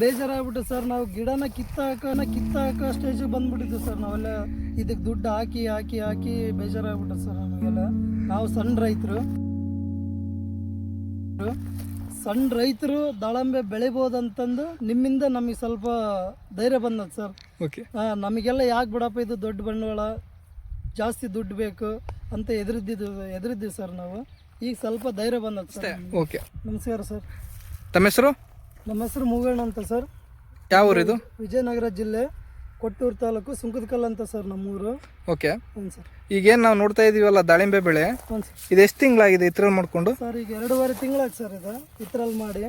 ಬೇಜಾರಾಗ್ಬಿಟ್ಟು sir ನಾವು ಗಿಡನ ಕಿತ್ತಾಕನ ಕಿತ್ತಾಕೋ ಸ್ಟೇಜಿಗೆ ಬಂದ್ಬಿಟ್ಟಿದ್ವಿ sir. ನಾವೆಲ್ಲ ಇದಕ್ಕೆ ದುಡ್ಡು ಹಾಕಿ ಹಾಕಿ ಹಾಕಿ ಬೇಜಾರಾಗ್ಬಿಟ್ಟು ಸರ್ ನಮಗೆಲ್ಲ. ನಾವು ಸಣ್ಣ ರೈತರು. ಸಣ್ಣ ರೈತರು ದಾಳಂಬೆ ಬೆಳಿಬೋದಂತಂದು ನಿಮ್ಮಿಂದ ನಮಗೆ ಸ್ವಲ್ಪ ಧೈರ್ಯ ಬಂದದ ಸರ್. ಓಕೆ ನಮಗೆಲ್ಲ ಯಾಕೆ ಬಿಡಪ್ಪ ಇದು ದೊಡ್ಡ ಬಂಡವಾಳ? ಜಾಸ್ತಿ ದುಡ್ಡು ಬೇಕು ಅಂತ ಎದುರಿದ್ದು ಎದುರಿದ್ದೀವಿ ಸರ್ ನಾವು. ಈಗ ಸ್ವಲ್ಪ ಧೈರ್ಯ ಬಂದದ ಸರ್ ಓಕೆ ನಮಸ್ಕಾರ ಸರ್. ತಮ್ಮ ಹೆಸರು? ನಮ್ಮ ಹೆಸರು ಮೂಗಣ್ಣ ಅಂತ ಸರ್. ಯಾವ ಊರು ಇದು? ವಿಜಯನಗರ ಜಿಲ್ಲೆ ಕೊಟ್ಟೂರು ತಾಲೂಕು ಸುಂಕದಕಲ್ ಅಂತ ಸರ್ ನಮ್ಮೂರು. ಓಕೆ. ಹ್ಞೂ ಸರ್. ಈಗೇನು ನಾವು ನೋಡ್ತಾ ಇದೀವಲ್ಲ ದಾಳಿಂಬೆ ಬೆಳೆ? ಹ್ಞೂ ಸರ್. ಇದು ಎಷ್ಟು ತಿಂಗಳಾಗಿದೆ ಇತ್ರಲ್ಲಿ ಮಾಡ್ಕೊಂಡು? ಸರ್ ಈಗ ಎರಡೂವರೆ ತಿಂಗಳಾಯ್ತು ಸರ್ ಇದು ಇತ್ರಲ್ಲಿ ಮಾಡಿ.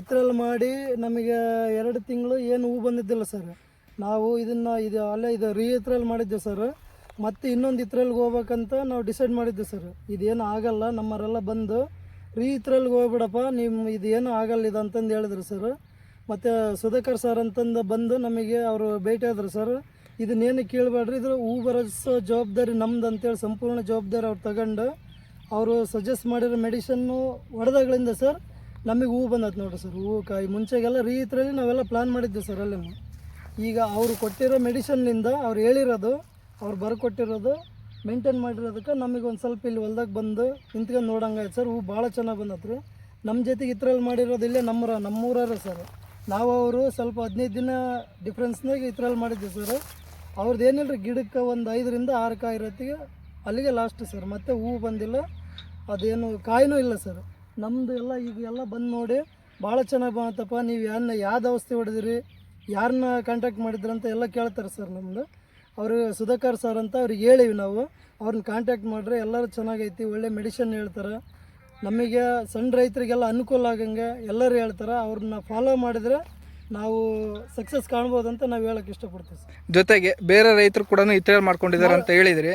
ಇತ್ರಲ್ಲಿ ಮಾಡಿ ನಮಗೆ ಎರಡು ತಿಂಗಳು ಏನು ಹೂ ಬಂದಿದ್ದಿಲ್ಲ ಸರ್. ನಾವು ಇದನ್ನು ಇದು ಅಲ್ಲೇ ಇದು ರೀ ಇತ್ರಲ್ಲಿ ಮಾಡಿದ್ದೆ ಸರ್. ಮತ್ತೆ ಇನ್ನೊಂದು ಇತ್ರಲ್ಲಿ ಹೋಗ್ಬೇಕಂತ ನಾವು ಡಿಸೈಡ್ ಮಾಡಿದ್ದೆ ಸರ್. ಇದೇನು ಆಗಲ್ಲ ನಮ್ಮವರೆಲ್ಲ ಬಂದು ರೀ ಇದ್ರಲ್ಲಿ ಹೋಗ್ಬಿಡಪ್ಪ ನಿಮ್ಮ ಇದೇನು ಆಗಲ್ಲ ಇದು ಅಂತಂದು ಹೇಳಿದ್ರು ಸರ್ ಮತ್ತು ಸುಧಾಕರ್ ಸರ್ ಅಂತಂದು ಬಂದು ನಮಗೆ ಅವರು ಭೇಟಿ ಆದರು ಸರ್ ಇದನ್ನೇನು ಕೇಳಬೇಡ್ರಿ ಇದು ಹೂ ಬರೋಸೋ ಜವಾಬ್ದಾರಿ ನಮ್ದು ಅಂತೇಳಿ ಸಂಪೂರ್ಣ ಜವಾಬ್ದಾರಿ ಅವ್ರು ತಗೊಂಡು ಅವರು ಸಜೆಸ್ಟ್ ಮಾಡಿರೋ ಮೆಡಿಷನ್ನು ಹೊಡೆದಾಗಳಿಂದ ಸರ್ ನಮಗೆ ಹೂ ಬಂದತ್ ನೋಡ್ರಿ ಸರ್ ಹೂವು ಕಾಯಿ ಮುಂಚೆಗೆಲ್ಲ ರೀ ಇದ್ರಲ್ಲಿ ನಾವೆಲ್ಲ ಪ್ಲ್ಯಾನ್ ಮಾಡಿದ್ದೆ ಸರ್ ಅಲ್ಲೇ ಈಗ ಅವರು ಕೊಟ್ಟಿರೋ ಮೆಡಿಷನ್ನಿಂದ ಅವ್ರು ಹೇಳಿರೋದು, ಅವ್ರು ಬರ್ಕೊಟ್ಟಿರೋದು ಮೇಂಟೈನ್ ಮಾಡಿರೋದಕ್ಕೆ ನಮಗೆ ಒಂದು ಸ್ವಲ್ಪ ಇಲ್ಲಿ ಹೊಲ್ದಾಗ ಬಂದು ನಿಂತ್ಕೊಂಡು ನೋಡಂಗಾಯ್ತು ಸರ್. ಹೂ ಭಾಳ ಚೆನ್ನಾಗಿ ಬಂದತ್ರಿ. ನಮ್ಮ ಜೊತೆಗೆ ಇದ್ರಲ್ಲಿ ಮಾಡಿರೋದು ಇಲ್ಲೇ ನಮ್ಮರ ನಮ್ಮೂರ ಸರ್. ನಾವು ಅವರು ಸ್ವಲ್ಪ ಹದಿನೈದು ದಿನ ಡಿಫ್ರೆನ್ಸ್ನಾಗ ಇದ್ರಲ್ಲಿ ಮಾಡಿದ್ದೆ ಸರ್. ಅವ್ರದ್ದು ಏನಿಲ್ಲ ರೀ ಗಿಡಕ್ಕೆ ಒಂದು ಐದರಿಂದ ಆರು ಕಾಯಿ ಇರತ್ತಿಗೆ ಅಲ್ಲಿಗೆ ಲಾಸ್ಟ್ ಸರ್. ಮತ್ತೆ ಹೂವು ಬಂದಿಲ್ಲ, ಅದೇನು ಕಾಯಿನೂ ಇಲ್ಲ ಸರ್. ನಮ್ಮದು ಎಲ್ಲ ಈಗ ಎಲ್ಲ ಬಂದು ನೋಡಿ ಭಾಳ ಚೆನ್ನಾಗಿ ಬಂತಪ್ಪ ನೀವು ಯಾರನ್ನ ಯಾವ್ದು ಔಷಧಿ ಹೊಡೆದಿರಿ ಯಾರನ್ನ ಕಾಂಟ್ಯಾಕ್ಟ್ ಮಾಡಿದ್ರಂತ ಎಲ್ಲ ಕೇಳ್ತಾರೆ ಸರ್ ನಮ್ಮದು ಅವರು ಸುಧಾಕರ್ ಸರ್ ಅಂತ ಅವ್ರಿಗೆ ಹೇಳಿವಿ ನಾವು. ಅವ್ರನ್ನ ಕಾಂಟ್ಯಾಕ್ಟ್ ಮಾಡ್ರೆ ಎಲ್ಲರೂ ಚೆನ್ನಾಗೈತಿ ಒಳ್ಳೆ ಮೆಡಿಷನ್ ಹೇಳ್ತಾರೆ. ನಮಗೆ ಸಣ್ಣ ರೈತರಿಗೆಲ್ಲ ಅನುಕೂಲ ಆಗಂಗೆ ಎಲ್ಲರೂ ಹೇಳ್ತಾರೆ. ಅವ್ರನ್ನ ಫಾಲೋ ಮಾಡಿದರೆ ನಾವು ಸಕ್ಸಸ್ ಕಾಣ್ಬೋದು ಅಂತ ನಾವು ಹೇಳಕ್ಕೆ ಇಷ್ಟಪಡ್ತೀವಿ ಸರ್ ಜೊತೆಗೆ ಬೇರೆ ರೈತರು ಕೂಡ ಇತರ ಮಾಡ್ಕೊಂಡಿದ್ದಾರೆ ಅಂತ ಹೇಳಿದ್ರಿ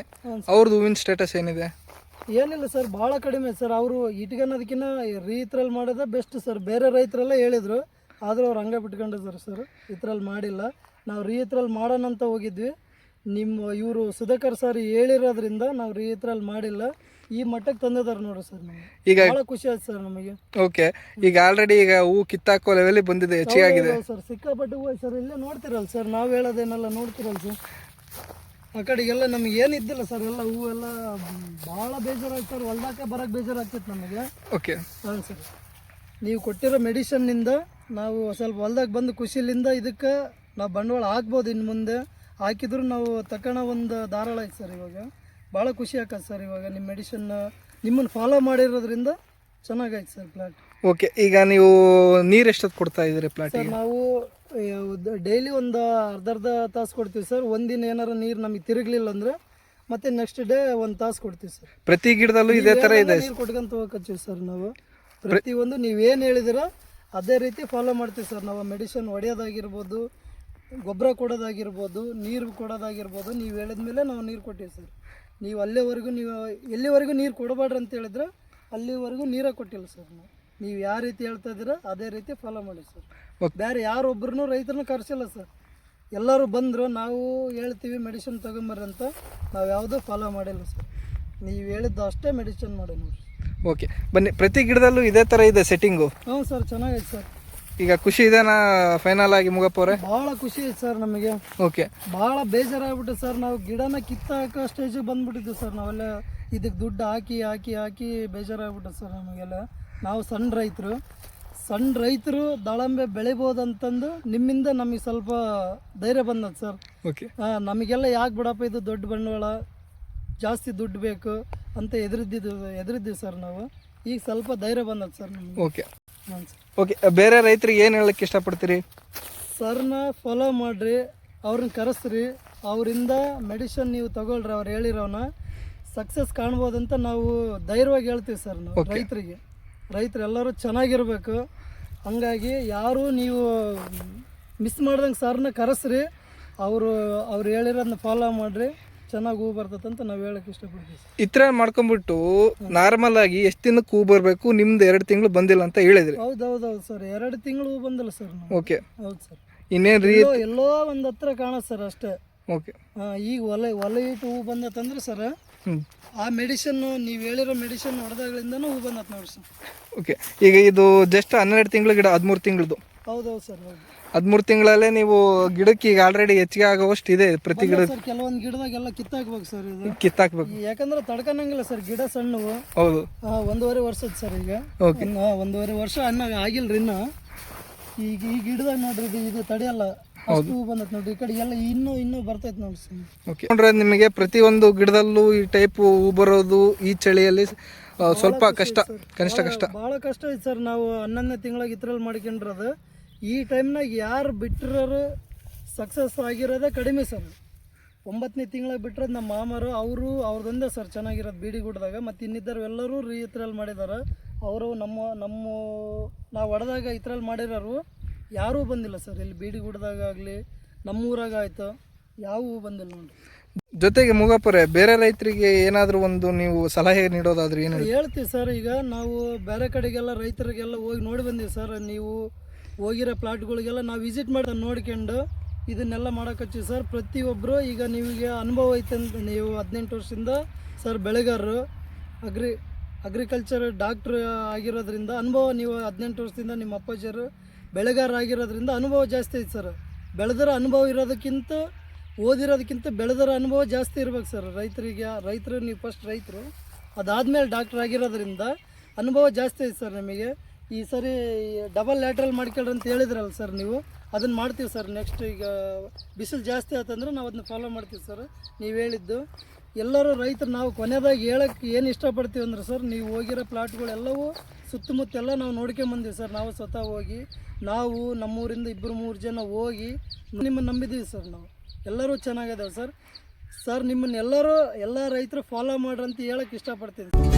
ಅವ್ರದ್ದು ಹೂವಿನ ಸ್ಟೇಟಸ್ ಏನಿದೆ? ಏನಿಲ್ಲ ಸರ್ ಭಾಳ ಕಡಿಮೆ ಸರ್ ಅವರು ಇಟ್ಕೊಳೋದಕ್ಕಿಂತ ರೈತರಲ್ಲಿ ಮಾಡೋದೇ ಬೆಸ್ಟ್ ಸರ್ ಬೇರೆ ರೈತರೆಲ್ಲ ಹೇಳಿದರು ಆದರೂ ಅವ್ರು ಹಂಗೆ ಬಿಟ್ಕೊಂಡಿದ್ದಾರೆ ಸರ್ ಇದ್ರಲ್ಲಿ ಮಾಡಿಲ್ಲ. ನಾವು ರೀತ್ರಲ್ಲಿ ಮಾಡೋಣ ಅಂತ ಹೋಗಿದ್ವಿ. ನಿಮ್ಮ ಇವರು ಸುಧಾಕರ್ ಸರ್ ಹೇಳಿರೋದ್ರಿಂದ ನಾವು ರೀತ್ರಲ್ಲಿ ಮಾಡಿಲ್ಲ. ಈ ಮಟ್ಟಕ್ಕೆ ತಂದಿದ್ದಾರೆ ನೋಡ್ರಿ ಸರ್ ನಮಗೆ. ಈಗ ಭಾಳ ಖುಷಿ ಆಯ್ತು ಸರ್ ನಮಗೆ. ಓಕೆ ಈಗ ಆಲ್ರೆಡಿ ಈಗ ಹೂ ಕಿತ್ತಾಕೋ ಲೆವೆಲ್ ಬಂದಿದೆ ಹೆಚ್ಚಿಗೆ ಸರ್ ಸಿಕ್ಕಾಪಟ್ಟೆ ಹೂವು ಸರ್ ಇಲ್ಲೇ ನೋಡ್ತಿರಲ್ಲ ಸರ್ ನಾವು ಹೇಳೋದೇನೆಲ್ಲ ನೋಡ್ತಿರಲ್ಲ ಸರ್ ಆ ಕಡೆಗೆಲ್ಲ ನಮ್ಗೆ ಏನಿದ್ದಿಲ್ಲ ಸರ್ ಎಲ್ಲ ಹೂವೆಲ್ಲ ಭಾಳ ಬೇಜಾರಾಯ್ತು ಸರ್ ಹೊಲ್ದಾಕೆ ಬರೋಕ್ಕೆ ಬೇಜಾರಾಗ್ತಿತ್ತು ನಮಗೆ. ಓಕೆ ಹಾಂ ಸರ್ ನೀವು ಕೊಟ್ಟಿರೋ ಮೆಡಿಷನ್ನಿಂದ ನಾವು ಸ್ವಲ್ಪ ಹೊಲ್ದಾಗ ಬಂದು ಖುಷಿಲಿಂದ ಇದಕ್ಕೆ ನಾವು ಬಂಡವಾಳ ಹಾಕ್ಬೋದು ಇನ್ನು ಮುಂದೆ. ಹಾಕಿದ್ರು ನಾವು ತಗೊಳ್ಳೋ ಒಂದು ಧಾರಾಳ ಐತೆ ಸರ್ ಇವಾಗ. ಭಾಳ ಖುಷಿ ಆಗತ್ತೆ ಸರ್ ಇವಾಗ ನಿಮ್ಮ ಮೆಡಿಷನ್ ನಿಮ್ಮನ್ನು ಫಾಲೋ ಮಾಡಿರೋದ್ರಿಂದ ಚೆನ್ನಾಗೈತೆ ಸರ್ ಪ್ಲಾಟ್ ಓಕೆ ಈಗ ನೀವು ನೀರು ಎಷ್ಟೊತ್ತು ಕೊಡ್ತಾ ಇದ್ದೀರಿ ಸರ್ ನಾವು ಡೈಲಿ ಒಂದು ಅರ್ಧ ಅರ್ಧ ತಾಸು ಕೊಡ್ತೀವಿ ಸರ್. ಒಂದಿನ ಏನಾರು ನೀರು ನಮಗೆ ತಿರುಗಲಿಲ್ಲ ಅಂದರೆ ಮತ್ತೆ ನೆಕ್ಸ್ಟ್ ಡೇ ಒಂದು ತಾಸು ಕೊಡ್ತೀವಿ ಸರ್. ಪ್ರತಿ ಗಿಡದಲ್ಲೂ ಇದೇ ಥರ ಇದೆ ನೀರು ಕೊಟ್ಕೊಂತ ಹೋಗತ್ತೀವಿ ಸರ್ ನಾವು. ಪ್ರತಿಯೊಂದು ನೀವೇನು ಹೇಳಿದಿರೋ ಅದೇ ರೀತಿ ಫಾಲೋ ಮಾಡ್ತೀವಿ ಸರ್ ನಾವು. ಮೆಡಿಸಿನ್ ಹೊಡೆಯೋದಾಗಿರ್ಬೋದು ಗೊಬ್ಬರ ಕೊಡೋದಾಗಿರ್ಬೋದು ನೀರು ಕೊಡೋದಾಗಿರ್ಬೋದು ನೀವು ಹೇಳಿದ ಮೇಲೆ ನಾವು ನೀರು ಕೊಟ್ಟಿವಿ ಸರ್. ನೀವು ಅಲ್ಲಿವರೆಗೂ ನೀವು ಎಲ್ಲಿವರೆಗೂ ನೀರು ಕೊಡಬೇಡ್ರಿ ಅಂತ ಹೇಳಿದ್ರೆ ಅಲ್ಲಿವರೆಗೂ ನೀರೇ ಕೊಟ್ಟಿಲ್ಲ ಸರ್ ನಾವು. ನೀವು ಯಾವ ರೀತಿ ಹೇಳ್ತಾ ಇದ್ದೀರ ಅದೇ ರೀತಿ ಫಾಲೋ ಮಾಡಿ ಸರ್. ಬೇರೆ ಯಾರೊಬ್ಬರನ್ನೂ ರೈತರನ್ನ ಕರೆಸಿಲ್ಲ ಸರ್. ಎಲ್ಲರೂ ಬಂದರು ನಾವು ಹೇಳ್ತೀವಿ ಮೆಡಿಸಿನ್ ತೊಗೊಂಬರ್ರಿ ಅಂತ ನಾವು ಯಾವುದೂ ಫಾಲೋ ಮಾಡಿಲ್ಲ ಸರ್. ನೀವು ಹೇಳಿದ್ದು ಅಷ್ಟೇ ಮೆಡಿಸಿನ್ ಮಾಡಿ ನೋಡಿ ಓಕೆ. ಬನ್ನಿ ಪ್ರತಿ ಗಿಡದಲ್ಲೂ ಇದೇ ಥರ ಇದೆ ಸೆಟ್ಟಿಂಗು ಹ್ಞೂ ಸರ್ ಚೆನ್ನಾಗೈತೆ ಸರ್. ಈಗ ಖುಷಿ ಇದೆನಾ ಫೈನಲ್ ಆಗಿ ಮುಗಪ್ಪವ್ರೆ ಬಹಳ ಖುಷಿ ಐತೆ ಸರ್ ನಮಗೆ. ಓಕೆ ಬಹಳ ಬೇಜಾರಾಗ್ಬಿಟ್ಟು ಸರ್ ನಾವು ಗಿಡನ ಕಿತ್ತಾಕ ಸ್ಟೇಜಿಗೆ ಬಂದ್ಬಿಟ್ಟಿದ್ವಿ ಸರ್ ನಾವೆಲ್ಲ. ಇದಕ್ಕೆ ದುಡ್ಡು ಹಾಕಿ ಹಾಕಿ ಹಾಕಿ ಬೇಜಾರಾಗ್ಬಿಟ್ಟು ಸರ್ ನಮಗೆಲ್ಲ. ನಾವು ಸಣ್ಣ ರೈತರು. ಸಣ್ಣ ರೈತರು ದಾಳಂಬೆ ಬೆಳಿಬೋದಂತಂದು ನಿಮ್ಮಿಂದ ನಮಗೆ ಸ್ವಲ್ಪ ಧೈರ್ಯ ಬಂದದ ಸರ್ ಓಕೆ ನಮಗೆಲ್ಲ ಯಾಕೆ ಬಿಡಪ್ಪ ಇದು ದೊಡ್ಡ ಬಂಡವಾಳ? ಜಾಸ್ತಿ ದುಡ್ಡು ಬೇಕು ಅಂತ ಎದುರಿದ್ದಿದ್ದು ಎದುರಿದ್ದೀವಿ ಸರ್ ನಾವು. ಈಗ ಸ್ವಲ್ಪ ಧೈರ್ಯ ಬಂದದ ಸರ್ ನಮಗೆ. ಓಕೆ ಓಕೆ ಬೇರೆ ರೈತರಿಗೆ ಏನು ಹೇಳಕ್ಕೆ ಇಷ್ಟಪಡ್ತೀರಿ? ಸರ್ನ ಫಾಲೋ ಮಾಡಿರಿ ಅವ್ರನ್ನ ಕರೆಸ್ರಿ. ಅವರಿಂದ ಮೆಡಿಷನ್ ನೀವು ತಗೊಳ್ರಿ ಅವ್ರು ಹೇಳಿರೋನ. ಸಕ್ಸಸ್ ಕಾಣ್ಬೋದಂತ ನಾವು ಧೈರ್ಯವಾಗಿ ಹೇಳ್ತೀವಿ ಸರ್ ನಾವು ರೈತರಿಗೆ. ರೈತರು ಎಲ್ಲರೂ ಚೆನ್ನಾಗಿರ್ಬೇಕು. ಹಂಗಾಗಿ ಯಾರು ನೀವು ಮಿಸ್ ಮಾಡ್ದಂಗೆ ಸರ್ನ ಕರೆಸ್ರಿ. ಅವರು ಅವ್ರು ಹೇಳಿರೋದನ್ನ ಫಾಲೋ ಮಾಡಿರಿ. ಚೆನ್ನಾಗಿ ಹೂ ಬರ್ತದಂತ ನಾವು ಹೇಳಕ್ಕೆ ಇಷ್ಟಪಡ್ತೀವಿ ಈ ಥರ ಮಾಡ್ಕೊಂಡ್ಬಿಟ್ಟು ನಾರ್ಮಲ್ ಆಗಿ ಎಷ್ಟು ದಿನಕ್ಕೆ ಹೂ ಬರಬೇಕು? ನಿಮ್ದು ಎರಡು ತಿಂಗಳು ಬಂದಿಲ್ಲ ಅಂತ ಹೇಳಿದ್ರಿ. ಹೌದು ಹೌದು ಹೌದು ಸರ್. ಎರಡು ತಿಂಗಳು ಹೂ ಬಂದಿಲ್ಲ ಸರ್ ಓಕೆ. ಹೌದು ಸರ್. ಇನ್ನೇನು ರೀ? ಎಲ್ಲೋ ಒಂದು ಹತ್ರ ಕಾಣತ್ತೆ ಸರ್ ಅಷ್ಟೇ. ಓಕೆ. ಈಗ ಒಲೆ ಒಲೆ ಇಟ್ಟು ಹೂ ಬಂದತ್ತಂದ್ರೆ ಸರ್ ಆ ಮೆಡಿಸನ್ ನೀವು ಹೇಳಿರೋ ಮೆಡಿಸನ್ ಹೊಡೆದಾಗಳಿಂದನೂ ಹೂ ಬಂದತ್ ನೋಡಿ ಸರ್. ಓಕೆ. ಈಗ ಇದು ಜಸ್ಟ್ ಹನ್ನೆರಡು ತಿಂಗಳ ಗಿಡ ಹದಿಮೂರು ತಿಂಗಳದು. ಹೌದೌದು ಸರ್ ಹೌದು. ಹದಿಮೂರು ತಿಂಗಳಲ್ಲೇ ನೀವು ಗಿಡಕ್ಕೆ ಈಗ ಆಲ್ರೆಡಿ ಹೆಚ್ಚಿಗೆ ಆಗೋವಷ್ಟು ಇದೆ ಪ್ರತಿ ಗಿಡ ಸರ್ ಕೆಲವೊಂದು ಗಿಡದಾಗೆಲ್ಲ ಕಿತ್ತಾಕ್ಬೇಕು ಸರ್ ಇದು. ಕಿತ್ತಾಕ್ಬೇಕು. ಯಾಕಂದ್ರೆ ತಡ್ಕನಂಗಿಲ್ಲ ಸರ್ ಗಿಡ ಸಣ್ಣವು. ಹೌದು. ಒಂದೂವರೆ ವರ್ಷದ ಸರ್ ಈಗ. ಓಕೆ ಇನ್ನು ಒಂದೂವರೆ ವರ್ಷ ಅನ್ನ ಆಗಿಲ್ರಿ ಇನ್ನು. ಈಗ ಈ ಗಿಡದಾಗ ನೋಡ್ರಿ ಇದು ಇದು ತಡೆಯಲ್ಲ. ಅಷ್ಟು ಬಂದೈತೆ ನೋಡ್ರಿ. ಈ ಕಡೆ ಎಲ್ಲ ಇನ್ನೂ ಇನ್ನೂ ಬರ್ತೈತೆ ನೋಡ್ರಿ ಸರ್. ಓಕೆ ನೋಡ್ರೆ ನಿಮಗೆ ಪ್ರತಿಯೊಂದು ಗಿಡದಲ್ಲೂ ಈ ಟೈಪ್ ಹೂ ಬರೋದು ಈ ಚಳಿಯಲ್ಲಿ ಸ್ವಲ್ಪ ಕಷ್ಟ ಕನಿಷ್ಠ ಕಷ್ಟ. ಭಾಳ ಕಷ್ಟ ಐತೆ ಸರ್. ನಾವು ಹನ್ನೊಂದನೇ ತಿಂಗಳಿಗೆ ಇದ್ರಲ್ಲಿ ಮಾಡ್ಕೊಂಡ್ರದು. ಈ ಟೈಮ್ನಾಗ ಯಾರು ಬಿಟ್ಟಿರೋರು ಸಕ್ಸಸ್ ಆಗಿರೋದೇ ಕಡಿಮೆ ಸರ್. ಒಂಬತ್ತನೇ ತಿಂಗಳಿಗೆ ಬಿಟ್ಟಿರೋದು ನಮ್ಮ ಮಾಮರು ಅವರು ಅವ್ರದೊಂದೇ ಸರ್ ಚೆನ್ನಾಗಿರೋದು ಬೀಡಿ ಗುಡ್ದಾಗ ಮತ್ತು ಇನ್ನಿದ್ದರು ಎಲ್ಲರೂ ರೀ ಇದ್ರಲ್ಲಿ ಮಾಡಿದ್ದಾರೆ ಅವರು ನಮ್ಮ ನಮ್ಮ ನಾವು ಹೊಡೆದಾಗ ಇದ್ರಲ್ಲಿ ಮಾಡಿರೋರು ಯಾರೂ ಬಂದಿಲ್ಲ ಸರ್. ಇಲ್ಲಿ ಬೀಡಿ ಗುಡ್ದಾಗ ಆಗಲಿ ನಮ್ಮೂರಾಗ ಆಯಿತು ಯಾವೂ ಬಂದಿಲ್ಲ ನೋಡಿ ಜೊತೆಗೆ ಮುಗಪ್ಪರೆ ಬೇರೆ ರೈತರಿಗೆ ಏನಾದರೂ ಒಂದು ನೀವು ಸಲಹೆ ನೀಡೋದಾದ್ರೆ ಏನು ಹೇಳಿ? ಹೇಳ್ತೀವಿ ಸರ್ ಈಗ ನಾವು ಬೇರೆ ಕಡೆಗೆಲ್ಲ ರೈತರಿಗೆಲ್ಲ ಹೋಗಿ ನೋಡಿ ಬಂದೀವಿ ಸರ್. ನೀವು ಹೋಗಿರೋ ಪ್ಲಾಟ್ಗಳಿಗೆಲ್ಲ ನಾವು ವಿಸಿಟ್ ಮಾಡಿ ನೋಡ್ಕೊಂಡು ಇದನ್ನೆಲ್ಲ ಮಾಡೋಕತ್ತೀವಿ ಸರ್ ಪ್ರತಿಯೊಬ್ಬರು ಈಗ ನಿಮಗೆ ಅನುಭವ ಐತೆ ಅಂತ ನೀವು ಹದಿನೆಂಟು ವರ್ಷದಿಂದ ಸರ್ ಬೆಳೆಗಾರರು, ಅಗ್ರಿ, ಅಗ್ರಿಕಲ್ಚರ್ ಡಾಕ್ಟ್ರ್ ಆಗಿರೋದ್ರಿಂದ ಅನುಭವ ನೀವು ಹದಿನೆಂಟು ವರ್ಷದಿಂದ ನಿಮ್ಮ ಅಪ್ಪಾಜಿಯರು ಬೆಳೆಗಾರ ಆಗಿರೋದ್ರಿಂದ ಅನುಭವ ಜಾಸ್ತಿ ಐತೆ ಸರ್. ಬೆಳೆದರ ಅನುಭವ ಇರೋದಕ್ಕಿಂತ, ಓದಿರೋದಕ್ಕಿಂತ ಬೆಳೆದರ ಅನುಭವ ಜಾಸ್ತಿ ಇರ್ಬೇಕು ಸರ್. ರೈತರಿಗೆ, ರೈತರು ನೀವು ಫಸ್ಟ್ ರೈತರು, ಅದಾದಮೇಲೆ ಡಾಕ್ಟ್ರ್ ಆಗಿರೋದ್ರಿಂದ ಅನುಭವ ಜಾಸ್ತಿ ಐತೆ ಸರ್ ನಮಗೆ. ಈ ಸರಿ ಡಬಲ್ ಲ್ಯಾಟ್ರಲ್ ಮಾಡ್ಕೊಳ್ರಿ ಅಂತ ಹೇಳಿದ್ರಲ್ಲ ಸರ್ ನೀವು, ಅದನ್ನು ಮಾಡ್ತೀವಿ ಸರ್ ನೆಕ್ಸ್ಟ್ ಈಗ ಬಿಸಿಲು ಜಾಸ್ತಿ ಆಯ್ತಂದ್ರೆ ನಾವು ಅದನ್ನ ಫಾಲೋ ಮಾಡ್ತೀವಿ ಸರ್, ನೀವು ಹೇಳಿದ್ದು. ಎಲ್ಲರೂ ರೈತರು ನಾವು ಕೊನೆಯದಾಗಿ ಹೇಳಕ್ಕೆ ಏನು ಇಷ್ಟಪಡ್ತೀವಿ ಅಂದ್ರೆ ಸರ್, ನೀವು ಹೋಗಿರೋ ಪ್ಲಾಟ್ಗಳೆಲ್ಲವೂ ಸುತ್ತಮುತ್ತೆಲ್ಲ ನಾವು ನೋಡ್ಕೊಂಬಂದೀವಿ ಸರ್, ನಾವು ಸ್ವತಃ ಹೋಗಿ, ನಾವು ನಮ್ಮೂರಿಂದ ಇಬ್ಬರು ಮೂರು ಜನ ಹೋಗಿ ನಿಮ್ಮನ್ನು ನಂಬಿದ್ದೀವಿ ಸರ್ ನಾವು. ಎಲ್ಲರೂ ಚೆನ್ನಾಗಿದ್ದಾವೆ ಸರ್. ಸರ್, ನಿಮ್ಮನ್ನೆಲ್ಲರೂ ಎಲ್ಲ ರೈತರು ಫಾಲೋ ಮಾಡ್ರಿ ಅಂತ ಹೇಳಕ್ಕೆ ಇಷ್ಟಪಡ್ತೀನಿ